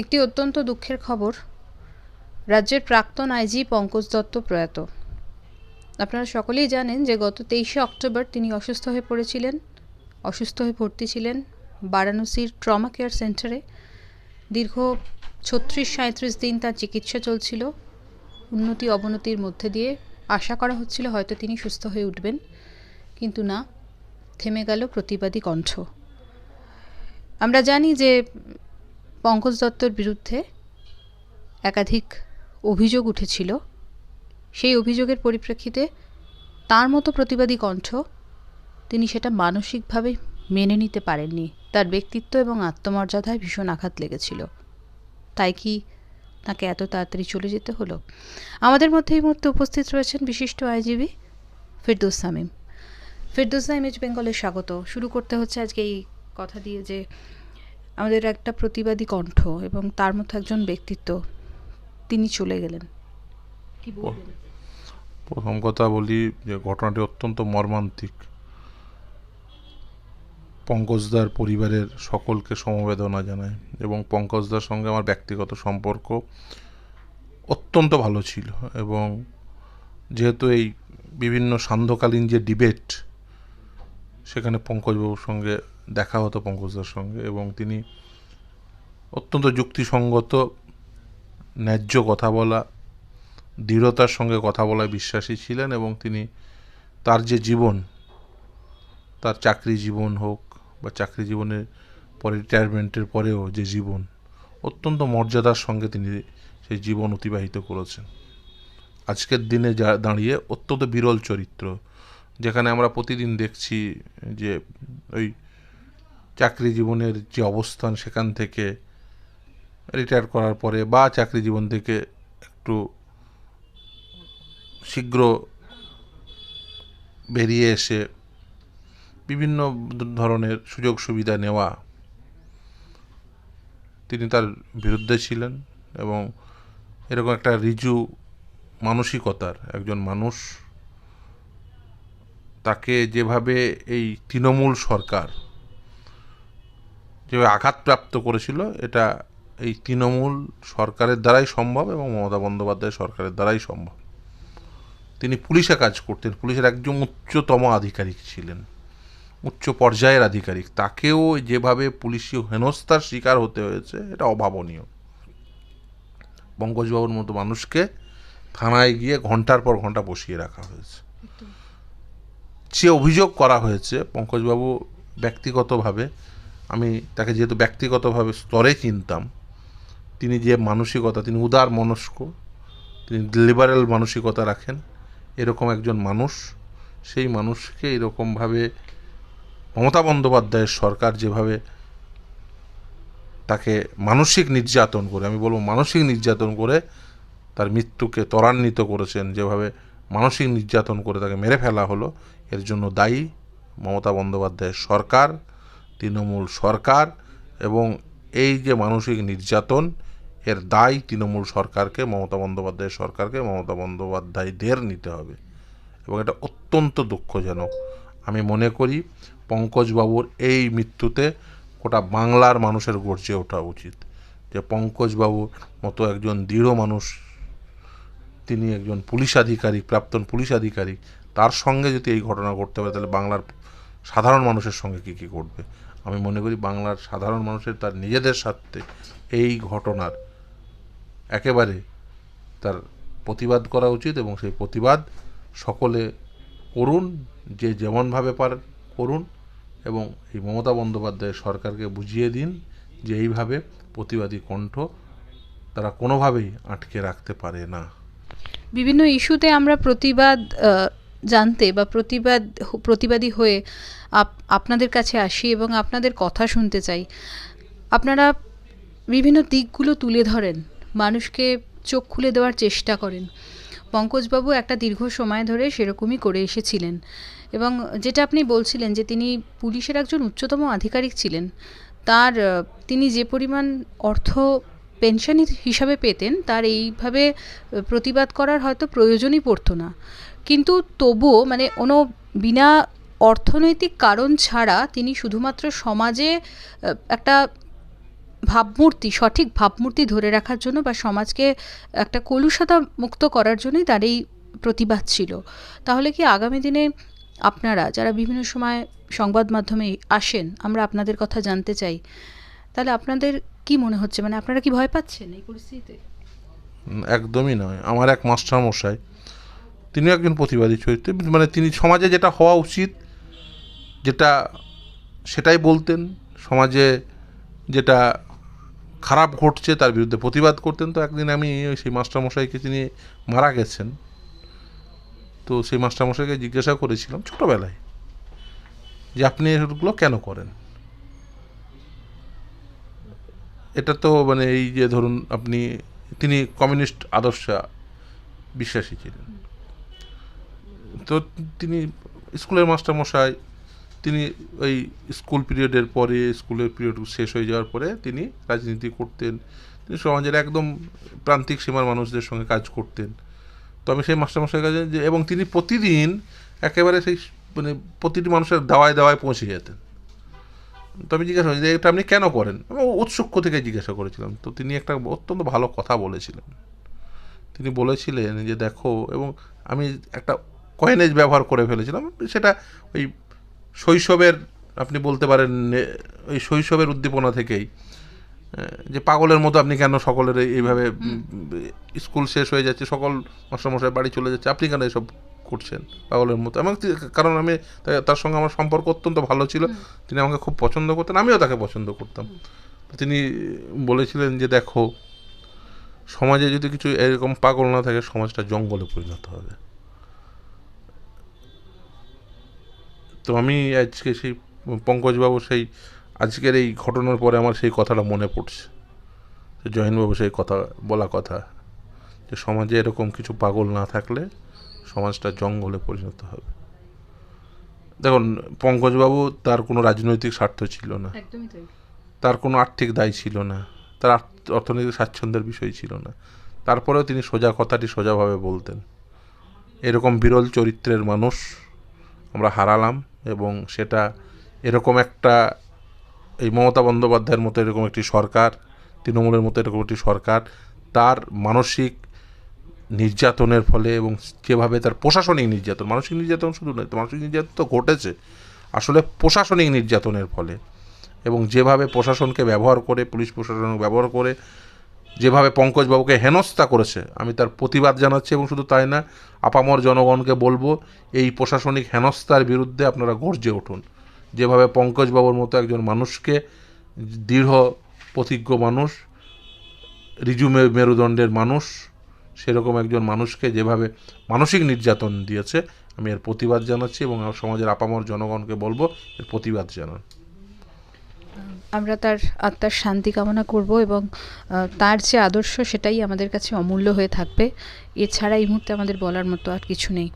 একটি অত্যন্ত দুঃখের খবর, রাজ্যের প্রাক্তন আইজি পঙ্কজ দত্ত প্রয়াত। আপনারা সকলেই জানেন যে গত তেইশে অক্টোবর তিনি অসুস্থ হয়ে পড়েছিলেন, অসুস্থ হয়ে ভর্তি ছিলেন বারাণসীর ট্রমা কেয়ার সেন্টারে। দীর্ঘ ছত্রিশ সাঁত্রিশ দিন তার চিকিৎসা চলছিল। উন্নতি অবনতির মধ্যে দিয়ে আশা করা হচ্ছিল হয়তো তিনি সুস্থ হয়ে উঠবেন, কিন্তু না, থেমে গেল প্রতিবাদী কণ্ঠ। আমরা জানি যে পঙ্কজ দত্তর বিরুদ্ধে একাধিক অভিযোগ উঠেছিল। সেই অভিযোগের পরিপ্রেক্ষিতে তার মতো প্রতিবাদী কণ্ঠ তিনি সেটা মানসিকভাবে মেনে নিতে পারেননি। তার ব্যক্তিত্ব এবং আত্মমর্যাদায় ভীষণ আঘাত লেগেছিল। তাই কি তাকে এত তাড়াতাড়ি চলে যেতে হলো? আমাদের মধ্যে এই মুহূর্তে উপস্থিত রয়েছেন বিশিষ্ট আইনজীবী ফিরদৌস সামিম। ফিরদৌসা ইমেজ বেঙ্গলে স্বাগত। শুরু করতে হচ্ছে আজকে এই কথা দিয়ে যে আমাদের একটা প্রতিবাদী কণ্ঠ এবং তার মতো একজন ব্যক্তিত্ব তিনি চলে গেলেন। কি বলবেন? প্রথম কথা বলি যে ঘটনাটি অত্যন্ত মর্মান্তিক। পঙ্কজদার পরিবারের সকলকে সমবেদনা জানায় এবং পঙ্কজদার সঙ্গে আমার ব্যক্তিগত সম্পর্ক অত্যন্ত ভালো ছিল এবং যেহেতু এই বিভিন্ন সান্ধ্যকালীন যে ডিবেট সেখানে পঙ্কজবাবুর সঙ্গে দেখা হতো, পঙ্কজদার সঙ্গে, এবং তিনি অত্যন্ত যুক্তিসঙ্গত, ন্যায্য কথা বলা, দৃঢ়তার সঙ্গে কথা বলায় বিশ্বাসী ছিলেন এবং তিনি তার যে জীবন, তার চাকরি জীবন হোক বা চাকরি জীবনের পরে রিটায়ারমেন্টের পরেও যে জীবন, অত্যন্ত মর্যাদার সঙ্গে তিনি সেই জীবন অতিবাহিত করেছেন। আজকের দিনে যা দাঁড়িয়ে অত্যন্ত বিরল চরিত্র যেখানে আমরা প্রতিদিন দেখছি যে ওই চাকরি জীবনের যে অবস্থান সেখান থেকে রিটায়ার করার পরে বা চাকরি জীবন থেকে একটু শীঘ্র বেরিয়ে এসে বিভিন্ন ধরনের সুযোগ সুবিধা নেওয়া, তিনি তার বিরুদ্ধে ছিলেন এবং এরকম একটা রিজু মানসিকতার একজন মানুষ। তাকে যেভাবে এই তৃণমূল সরকার যেভাবে আঘাতপ্রাপ্ত করেছিল, এটা এই তৃণমূল সরকারের দ্বারাই সম্ভব এবং মমতা বন্দ্যোপাধ্যায় সরকারের দ্বারাই সম্ভব। তিনি পুলিশে কাজ করতেন, পুলিশের একজন উচ্চতম আধিকারিক ছিলেন, উচ্চ পর্যায়ের আধিকারিক। তাকেও যেভাবে পুলিশি হেনস্থার শিকার হতে হয়েছে, এটা অভাবনীয়। পঙ্কজবাবুর মতো মানুষকে থানায় গিয়ে ঘণ্টার পর ঘণ্টা বসিয়ে রাখা হয়েছে। যে অভিযোগ করা হয়েছে পঙ্কজবাবু ব্যক্তিগতভাবে। আমি তাকে যেহেতু ব্যক্তিগতভাবে স্তরে চিনতাম, তিনি যে মানসিকতা, তিনি উদার মনস্ক, তিনি লিবারেল মানসিকতা রাখেন, এরকম একজন মানুষ, সেই মানুষকে এরকমভাবে মমতা বন্দ্যোপাধ্যায়ের সরকার যেভাবে তাকে মানসিক নির্যাতন করে, আমি বলব মানসিক নির্যাতন করে তার মৃত্যুকে ত্বরান্বিত করেছেন, যেভাবে মানসিক নির্যাতন করে তাকে মেরে ফেলা হলো এর জন্য দায়ী মমতা বন্দ্যোপাধ্যায়ের সরকার, তৃণমূল সরকার এবং এই যে মানসিক নির্যাতন, এর দায় তৃণমূল সরকারকে, মমতা বন্দ্যোপাধ্যায়ের সরকারকে, মমতা বন্দ্যোপাধ্যায়দের নিতে হবে। এবং এটা অত্যন্ত দুঃখজনক। আমি মনে করি পঙ্কজবাবুর এই মৃত্যুতে গোটা বাংলার মানুষের গর্জে ওঠা উচিত। যে পঙ্কজবাবুর মতো একজন দৃঢ় মানুষ, তিনি একজন পুলিশ আধিকারিক, প্রাক্তন পুলিশ আধিকারিক তার সঙ্গে যদি এই ঘটনা ঘটতে পারে, তাহলে বাংলার সাধারণ মানুষের সঙ্গে কী কী ঘটবে? আমি মনে করি বাংলার সাধারণ মানুষের, তার নিজেদের স্বার্থে এই ঘটনার একেবারে তার প্রতিবাদ করা উচিত এবং সেই প্রতিবাদ সকলে করুন, যে যেমনভাবে পার করুন এবং এই মমতা বন্দ্যোপাধ্যায় সরকারকে বুঝিয়ে দিন যে এইভাবে প্রতিবাদী কণ্ঠ তারা কোনোভাবেই আটকে রাখতে পারে না। বিভিন্ন ইস্যুতে আমরা প্রতিবাদ জানতে বা প্রতিবাদ, প্রতিবাদী হয়ে আপনাদের কাছে আসি এবং আপনাদের কথা শুনতে চাই। আপনারা বিভিন্ন দিকগুলো তুলে ধরেন, মানুষকে চোখ খুলে দেওয়ার চেষ্টা করেন। পঙ্কজবাবু একটা দীর্ঘ সময় ধরে সেরকমই করে এসেছিলেন এবং যেটা আপনি বলছিলেন যে তিনি পুলিশের একজন উচ্চতম আধিকারিক ছিলেন, তার, তিনি যে পরিমাণ অর্থ পেনশন হিসাবে পেতেন, তার এইভাবে প্রতিবাদ করার হয়তো প্রয়োজনই পড়তো না। কিন্তু তবুও মানে কোনো বিনা অর্থনৈতিক কারণ ছাড়া তিনি শুধুমাত্র সমাজে একটা ভাবমূর্তি, সঠিক ভাবমূর্তি ধরে রাখার জন্য বা সমাজকে একটা কলুষতা মুক্ত করার জন্যই তার এই প্রতিবাদ ছিল। তাহলে কি আগামী দিনে আপনারা যারা বিভিন্ন সময় সংবাদ মাধ্যমে আসেন, আমরা আপনাদের কথা জানতে চাই, তাহলে আপনাদের কি মনে হচ্ছে? মানে আপনারা কি ভয় পাচ্ছেন এই পরিস্থিতিতে? একদমই নয়। আমার এক মাস্টার মশাই, তিনিও একজন প্রতিবাদী চরিত্র। মানে তিনি সমাজে যেটা হওয়া উচিত, যেটা সেটাই বলতেন। সমাজে যেটা খারাপ ঘটছে তার বিরুদ্ধে প্রতিবাদ করতেন। তো একদিন আমি সেই মাস্টারমশাইকে তিনি মারা গেছেন, তো সেই মাস্টারমশাইকে জিজ্ঞাসা করেছিলাম ছোটোবেলায় যে, আপনি এগুলো কেন করেন? এটা তো মানে এই যে ধরুন আপনি, তিনি কমিউনিস্ট আদর্শ বিশ্বাসী ছিলেন। তো তিনি স্কুলের মাস্টার মশাই তিনি ওই স্কুল পিরিয়ডের পরে, স্কুলের পিরিয়ড শেষ হয়ে যাওয়ার পরে তিনি রাজনীতি করতেন। তিনি সমাজের একদম প্রান্তিক সীমার মানুষদের সঙ্গে কাজ করতেন। তো আমি সেই মাস্টারমশাইয়ের কাছে যে, এবং তিনি প্রতিদিন একেবারে সেই মানে প্রতিটি মানুষের দাওয়ায় দাওয়ায় পৌঁছে যেতেন। তো আমি জিজ্ঞাসা করি যে এটা আপনি কেন করেন? আমি উৎসুক্য থেকে জিজ্ঞাসা করেছিলাম। তো তিনি একটা অত্যন্ত ভালো কথা বলেছিলেন। তিনি বলেছিলেন যে দেখো এবং আমি একটা কয়েনেজ ব্যবহার করে ফেলেছিলাম। সেটা ওই শৈশবের আপনি বলতে পারেন ওই শৈশবের উদ্দীপনা থেকেই যে পাগলের মতো আপনি কেন সকলের এইভাবে স্কুল শেষ হয়ে যাচ্ছে সকল মাস্টারমশাই বাড়ি চলে যাচ্ছে আপনি কেন এসব করছেন পাগলের মতো। এবং কারণ আমি তার সঙ্গে আমার সম্পর্ক অত্যন্ত ভালো ছিল। তিনি আমাকে খুব পছন্দ করতেন আমিও তাকে পছন্দ করতাম। তো তিনি বলেছিলেন যে দেখো সমাজে যদি কিছু এরকম পাগল না থাকে সমাজটা জঙ্গলে পরিণত হবে। তো আমি আজকে সেই পঙ্কজবাবু সেই আজকের এই ঘটনার পরে আমার সেই কথাটা মনে পড়ছে। জয়নবাবু সেই কথা বলা কথা যে সমাজে এরকম কিছু পাগল না থাকলে সমাজটা জঙ্গলে পরিণত হবে। দেখুন পঙ্কজবাবু তার কোনো রাজনৈতিক স্বার্থ ছিল না। তার কোনো আর্থিক দায় ছিল না। তার অর্থনৈতিক স্বাচ্ছন্দ্যের বিষয় ছিল না। তারপরেও তিনি সোজা কথাটি সোজাভাবে বলতেন। এরকম বিরল চরিত্রের মানুষ আমরা হারালাম এবং সেটা এরকম একটা এই মমতা বন্দ্যোপাধ্যায়ের মতো এরকম একটি সরকার তৃণমূলের মতো এরকম একটি সরকার তার মানসিক নির্যাতনের ফলে এবং যেভাবে তার প্রশাসনিক নির্যাতন, মানসিক নির্যাতন শুধু নয়, মানসিক নির্যাতন তো ঘটেছে, আসলে প্রশাসনিক নির্যাতনের ফলে এবং যেভাবে প্রশাসনকে ব্যবহার করে, পুলিশ প্রশাসনকে ব্যবহার করে, যেভাবে পঙ্কজবাবুকে হেনস্থা করেছে, আমি তার প্রতিবাদ জানাচ্ছি এবং শুধু তাই না, আপামর জনগণকে বলব, এই প্রশাসনিক হেনস্থার বিরুদ্ধে আপনারা গর্জে উঠুন। যেভাবে পঙ্কজবাবুর মতো একজন মানুষকে দৃঢ়, প্রতিজ্ঞ মানুষ, রিজু মে- মেরুদণ্ডের মানুষ সেরকম একজন মানুষকে যেভাবে মানসিক নির্যাতন দিয়েছে, আমি এর প্রতিবাদ জানাচ্ছি এবং সমাজের আপামর জনগণকে বলব এর প্রতিবাদ জানান। আমরা তার আত্মার শান্তি কামনা করব এবং তার যে আদর্শ সেটাই আমাদের কাছে অমূল্য হয়ে থাকবে। এছাড়া এই মুহূর্তে আমাদের বলার মতো আর কিছু নেই।